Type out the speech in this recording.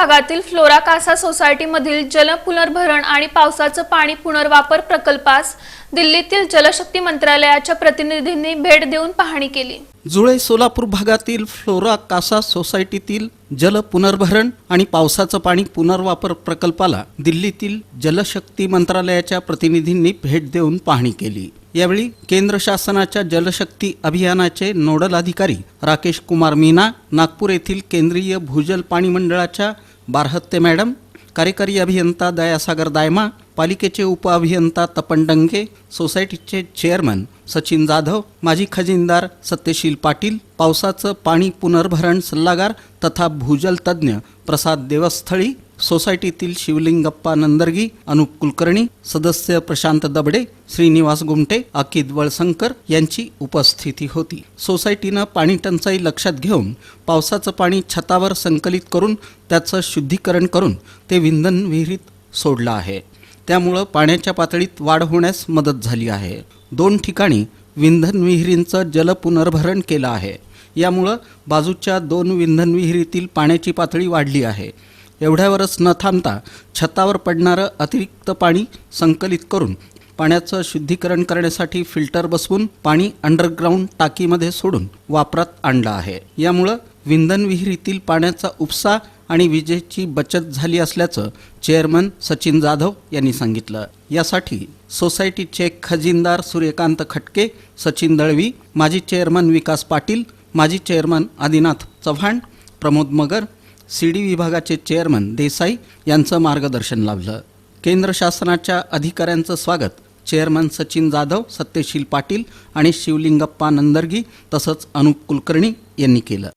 भागातील फ्लोरा कासा सोसायटीमधील जल पुनर्भरण आणि पावसाचं पाणी पुनर्वापर प्रकल्पास दिल्लीतील जलशक्ती मंत्रालयाच्या प्रतिनिधींनी भेट देऊन पाहणी केली. जुळे सोलापूर भागातील फ्लोरा कासा सोसायटीतील जल पुनर्भरण आणि पावसाचं पाणी पुनर्वापर प्रकल्पाला दिल्लीतील जलशक्ती मंत्रालयाच्या प्रतिनिधींनी भेट देऊन पाहणी केली. यावेळी केंद्र शासनाच्या जलशक्ती अभियानाचे नोडल अधिकारी राकेश कुमार मीना नागपूर येथील केंद्रीय भूजल पाणी मंडळाच्या बारहत्ते मॅडम कार्यकारी अभियंता दयासागर दायमा पालिकेचे उपअभियंता तपन डंगे सोसायटीचे चेअरमन सचिन जाधव माजी खजिनदार सत्यशील पाटील पावसाचं पाणी पुनर्भरण सल्लागार तथा भूजल तज्ज्ञ प्रसाद देवस्थळी सोसायटीतील शिवलिंगप्पा नंदर्गी अनुप कुलकर्णी सदस्य प्रशांत दबडे श्रीनिवास गुमटे अकित वळसंकर यांची उपस्थिती होती. सोसायटीनं पाणी टंचाई लक्षात घेऊन पावसाचं पाणी छतावर संकलित करून त्याचं शुद्धीकरण करून ते विंधन विहिरीत सोडलं आहे. त्यामुळं पाण्याच्या पातळीत वाढ होण्यास मदत झाली आहे. दोन ठिकाणी विंधन विहिरींचं जलपुनर्भरण केलं आहे. यामुळं बाजूच्या दोन विंधन विहिरीतील पाण्याची पातळी वाढली आहे. एवढ्यावरच न थांबता छतावर पडणारं अतिरिक्त पाणी संकलित करून पाण्याचं शुद्धीकरण करण्यासाठी फिल्टर बसवून पाणी अंडरग्राऊंड टाकीमध्ये सोडून वापरात आणलं आहे. यामुळं विंधन विहिरीतील पाण्याचा उपसा आणि विजेची बचत झाली असल्याचं चेअरमन सचिन जाधव यांनी सांगितलं. यासाठी सोसायटीचे खजिनदार सूर्यकांत खटके सचिन दळवी माजी चेअरमन विकास पाटील माजी chairman Adinath Chavan Pramod Magar C D विभागाचे चेअरमन देसाई यांचं मार्गदर्शन लाभलं. केंद्र शासनाच्या अधिकाऱ्यांचं स्वागत. चेअरमन सचिन जाधव सत्यशील पाटील आणि शिवलिंगप्पा नंदर्गी तसंच अनुप कुलकर्णी यांनी केलं.